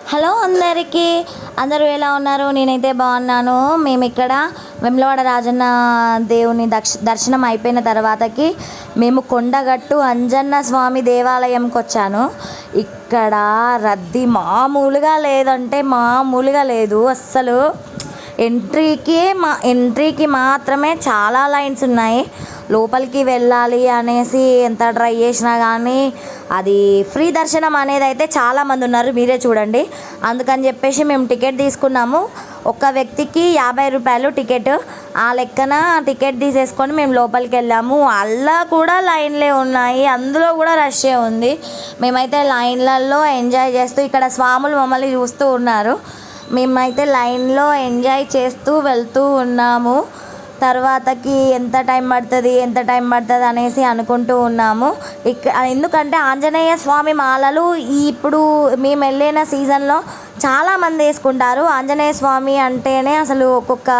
Hello అందరికీ. అందరూ ఎలా ఉన్నారు? నేనైతే బాగున్నాను. మేము ఇక్కడ వెమ్లవాడ రాజన్న దేవుని దక్ష దర్శనం అయిపోయిన తర్వాతకి మేము కొండగట్టు అంజన్న స్వామి దేవాలయంకి వచ్చాను. ఇక్కడ రద్దీ మామూలుగా లేదంటే మామూలుగా లేదు అస్సలు. ఎంట్రీకి మా ఎంట్రీకి మాత్రమే చాలా లైన్స్ ఉన్నాయి. లోపలికి వెళ్ళాలి అనేసి ఎంత ట్రై చేసినా కానీ అది ఫ్రీ దర్శనం అనేది అయితే చాలామంది ఉన్నారు మీరే చూడండి. అందుకని చెప్పేసి మేము టికెట్ తీసుకున్నాము. ఒక వ్యక్తికి యాభై రూపాయలు టికెట్ ఆ లెక్కన టికెట్ తీసేసుకొని మేము లోపలికి వెళ్ళాము. అలా కూడా లైన్లే ఉన్నాయి. అందులో కూడా రష్యే ఉంది. మేమైతే లైన్లలో ఎంజాయ్ చేస్తూ ఇక్కడ స్వాములు మమ్మల్ని చూస్తూ ఉన్నారు. మేమైతే లైన్లో ఎంజాయ్ చేస్తూ వెళ్తూ ఉన్నాము. తర్వాతకి ఎంత టైం పడుతుంది ఎంత టైం పడుతుంది అనేసి అనుకుంటూ ఉన్నాము. ఇక ఎందుకంటే ఆంజనేయ స్వామి మాలలు ఇప్పుడు మేము వెళ్ళిన సీజన్లో చాలామంది వేసుకుంటారు. ఆంజనేయ స్వామి అంటేనే అసలు ఒక్కొక్క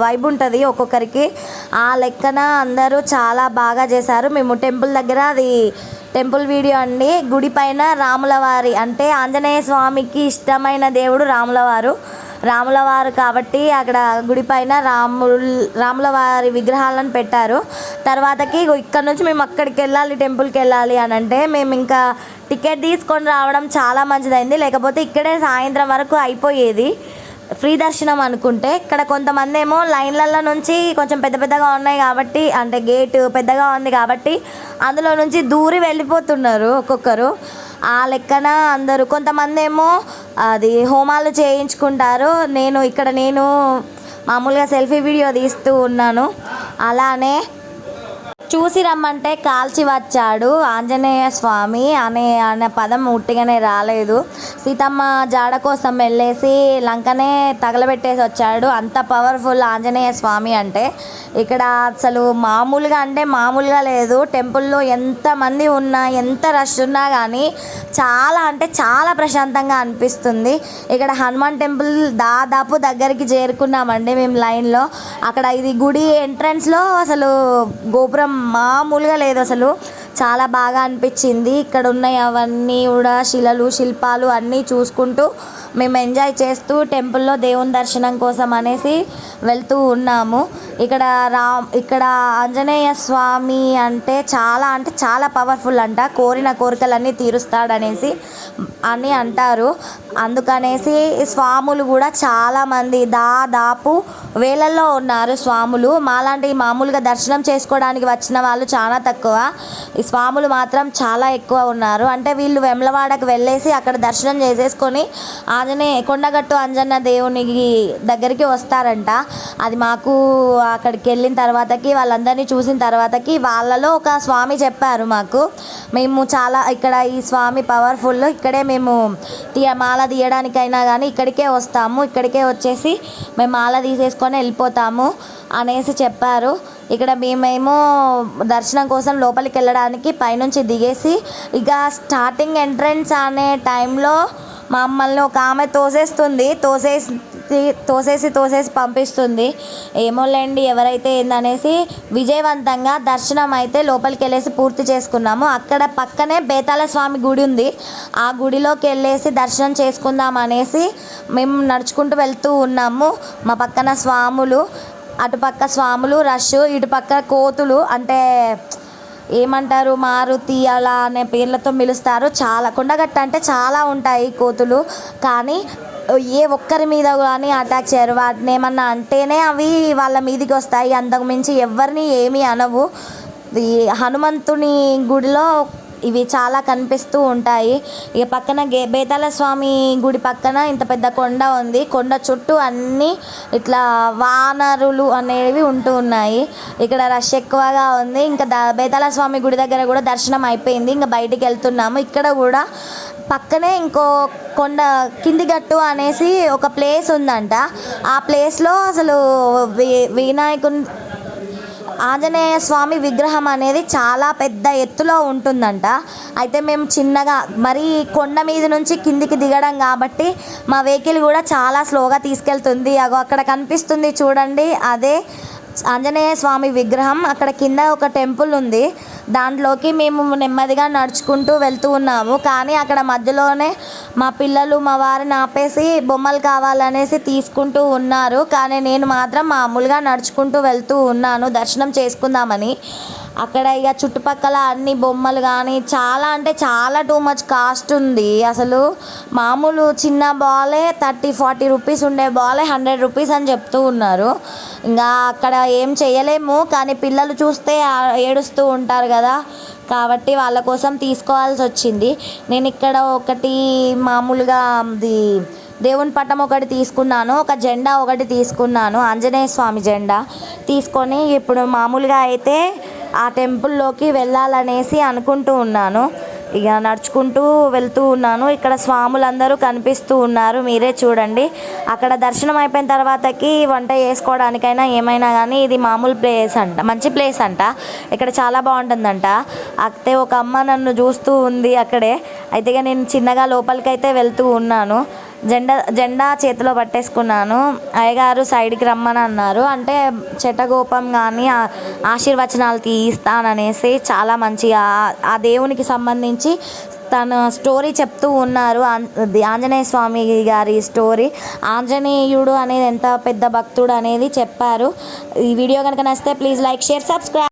వైబ్ ఉంటుంది ఒక్కొక్కరికి. ఆ లెక్కన అందరూ చాలా బాగా చేశారు. మేము టెంపుల్ దగ్గర అది టెంపుల్ వీడియో అండి. గుడి పైన రాములవారి అంటే ఆంజనేయ స్వామికి ఇష్టమైన దేవుడు రాములవారు. రాములవారు కాబట్టి అక్కడ గుడి పైన రాములు రాములవారి విగ్రహాలను పెట్టారు. తర్వాతకి ఇక్కడ నుంచి మేము అక్కడికి వెళ్ళాలి టెంపుల్కి వెళ్ళాలి అని అంటే మేము ఇంకా టికెట్ తీసుకొని రావడం చాలా మంచిదైంది. లేకపోతే ఇక్కడే సాయంత్రం వరకు అయిపోయేది. ఫ్రీ దర్శనం అనుకుంటే ఇక్కడ కొంతమంది ఏమో లైన్లలో నుంచి కొంచెం పెద్ద పెద్దగా ఉన్నాయి కాబట్టి అంటే గేటు పెద్దగా ఉంది కాబట్టి అందులో నుంచి దూరి వెళ్ళిపోతున్నారు ఒక్కొక్కరు. ఆ లెక్కన అందరూ కొంతమంది ఏమో అది హోమాలు చేయించుకుంటారు. నేను ఇక్కడ నేను మామూలుగా సెల్ఫీ వీడియో తీస్తూ ఉన్నాను. అలానే చూసి రమ్మంటే కాల్చి వచ్చాడు ఆంజనేయ స్వామి అనే అనే పదం ఉట్టిగానే రాలేదు. సీతమ్మ జాడ కోసం వెళ్ళేసి లంకనే తగలబెట్టేసి వచ్చాడు. అంత పవర్ఫుల్ ఆంజనేయ స్వామి అంటే ఇక్కడ అసలు మామూలుగా అంటే మామూలుగా లేదు. టెంపుల్లో ఎంతమంది ఉన్నా ఎంత రష్ ఉన్నా కానీ చాలా అంటే చాలా ప్రశాంతంగా అనిపిస్తుంది. ఇక్కడ హనుమాన్ టెంపుల్ దాదాపు దగ్గరికి చేరుకున్నామండి మేము లైన్లో. అక్కడ ఇది గుడి ఎంట్రన్స్లో అసలు గోపురం మామూలుగా లేదు అసలు. చాలా బాగా అనిపించింది. ఇక్కడ ఉన్నాయి అవన్నీ కూడా శిలలు శిల్పాలు అన్నీ చూసుకుంటూ మేము ఎంజాయ్ చేస్తూ టెంపుల్లో దేవుని దర్శనం కోసం అనేసి వెళ్తూ ఉన్నాము. ఇక్కడ రా ఇక్కడ ఆంజనేయ స్వామి అంటే చాలా అంటే చాలా పవర్ఫుల్ అంట. కోరిన కోరికలన్నీ తీరుస్తాడనేసి అని అంటారు. అందుకనేసి స్వాములు కూడా చాలామంది దాదాపు వేలల్లో ఉన్నారు స్వాములు. మాలాంటి మామూలుగా దర్శనం చేసుకోవడానికి వచ్చిన వాళ్ళు చాలా తక్కువ. స్వాములు మాత్రం చాలా ఎక్కువ ఉన్నారు. అంటే వీళ్ళు వెమ్లవాడకు వెళ్ళేసి అక్కడ దర్శనం చేసేసుకొని ఆంజనేయ కొండగట్టు అంజన్న దేవునికి దగ్గరికి వస్తారంట. అది మాకు అక్కడికి వెళ్ళిన తర్వాతకి వాళ్ళందరినీ చూసిన తర్వాతకి వాళ్ళలో ఒక స్వామి చెప్పారు మాకు. మేము చాలా ఇక్కడ ఈ స్వామి పవర్ఫుల్. ఇక్కడే మేము తీయ మాల తీయడానికైనా కానీ ఇక్కడికే వస్తాము. ఇక్కడికే వచ్చేసి మేము మాల తీసేసుకొని వెళ్ళిపోతాము అనేసి చెప్పారు. ఇక్కడ మేమేమో దర్శనం కోసం లోపలికి వెళ్ళడానికి పైనుంచి దిగేసి ఇక స్టార్టింగ్ ఎంట్రన్స్ అనే టైంలో మమ్మల్ని ఒక ఆమె తోసేస్తుంది తోసేసి తోసేసి తోసేసి పంపిస్తుంది. ఏమోలేండి ఎవరైతే ఏందనేసి విజయవంతంగా దర్శనం అయితే లోపలికి వెళ్ళేసి పూర్తి చేసుకున్నాము. అక్కడ పక్కనే బేతాళ స్వామి గుడి ఉంది. ఆ గుడిలోకి వెళ్ళేసి దర్శనం చేసుకుందాం అనేసి మేము నడుచుకుంటూ వెళ్తూ ఉన్నాము. మా పక్కన స్వాములు అటుపక్క స్వాములు రష్ ఇటుపక్క కోతులు అంటే ఏమంటారు మారుతి అలా అనే పేర్లతో పిలుస్తారు. చాలా కొండగట్ట అంటే చాలా ఉంటాయి కోతులు. కానీ ఏ ఒక్కరి మీద కానీ అటాక్ చేయరు. వాటిని ఏమన్నా అంటేనే అవి వాళ్ళ మీదికి వస్తాయి. అంతకు మించి ఎవరిని ఏమీ అనవు. హనుమంతుని గుడిలో ఇవి చాలా కనిపిస్తూ ఉంటాయి. ఇక పక్కన గే బేతాల స్వామి గుడి పక్కన ఇంత పెద్ద కొండ ఉంది. కొండ చుట్టూ అన్నీ ఇట్లా వానరులు అనేవి ఉంటూ ఉన్నాయి. ఇక్కడ రష్ ఎక్కువగా ఉంది. ఇంకా ద బేతాల స్వామి గుడి దగ్గర కూడా దర్శనం అయిపోయింది. ఇంకా బయటికి వెళ్తున్నాము. ఇక్కడ కూడా పక్కనే ఇంకో కొండ కింది గట్టు అనేసి ఒక ప్లేస్ ఉందంట. ఆ ప్లేస్లో అసలు వి వినాయకుని ఆంజనేయ స్వామి విగ్రహం అనేది చాలా పెద్ద ఎత్తులో ఉంటుందంట. అయితే మేము చిన్నగా మరీ కొండ మీద నుంచి కిందికి దిగడం కాబట్టి మా వెహికల్ కూడా చాలా స్లోగా తీసుకెళ్తుంది. అగో అక్కడ కనిపిస్తుంది చూడండి. అదే ఆంజనేయ స్వామి విగ్రహం అక్కడ కింద ఒక టెంపుల్ ఉంది. దాంట్లోకి మేము నెమ్మదిగా నడుచుకుంటూ వెళ్తూ ఉన్నాము. కానీ అక్కడ మధ్యలోనే మా పిల్లలు మా వారిని ఆపేసి బొమ్మలు కావాలనేసి తీసుకుంటూ ఉన్నారు. కానీ నేను మాత్రం మామూలుగా నడుచుకుంటూ వెళ్తూ ఉన్నాను. దర్శనం చేసుకుందామని. అక్కడ ఇక చుట్టుపక్కల అన్ని బొమ్మలు కానీ చాలా అంటే చాలా టూ మచ్ కాస్ట్ ఉంది. అసలు మామూలు చిన్న బాలే థర్టీ ఫార్టీ రూపీస్ ఉండే బాలే హండ్రెడ్ రూపీస్ అని చెప్తూ ఉన్నారు. ఇంకా అక్కడ ఏం చేయలేము కానీ పిల్లలు చూస్తే ఏడుస్తూ ఉంటారు కదా. కాబట్టి వాళ్ళ కోసం తీసుకోవాల్సి వచ్చింది. నేను ఇక్కడ ఒకటి మామూలుగా అది దేవుని పటం ఒకటి తీసుకున్నాను ఒక జెండా ఒకటి తీసుకున్నాను ఆంజనేయ స్వామి జెండా తీసుకొని ఇప్పుడు మామూలుగా అయితే ఆ టెంపుల్లోకి వెళ్ళాలనేసి అనుకుంటూ ఉన్నాను. ఇక నడుచుకుంటూ వెళ్తూ ఉన్నాను. ఇక్కడ స్వాములందరూ కనిపిస్తూ ఉన్నారు. మీరే చూడండి. అక్కడ దర్శనం అయిపోయిన తర్వాతకి వంట చేసుకోవడానికైనా ఏమైనా కానీ ఇది మామూలు ప్లేస్ అంట మంచి ప్లేస్ అంట. ఇక్కడ చాలా బాగుంటుందంట. అయితే ఒక అమ్మ నన్ను చూస్తూ ఉంది అక్కడే. అయితే నేను చిన్నగా లోపలికైతే వెళ్తూ ఉన్నాను. జెండా జెండా చేతిలో పట్టేసుకున్నాను. అయ్యగారు సైడ్కి రమ్మని అన్నారు. అంటే చెట్టగోపం కానీ ఆశీర్వచనాలు తీస్తాననేసి చాలా మంచిగా ఆ- దేవునికి సంబంధించి తన స్టోరీ చెప్తూ ఉన్నారు. ఆంజనేయ స్వామి గారి స్టోరీ. ఆంజనేయుడు అనేది ఎంత పెద్ద భక్తుడు అనేది చెప్పారు. ఈ వీడియో కనుక నచ్చితే ప్లీజ్ లైక్ షేర్ సబ్స్క్రైబ్.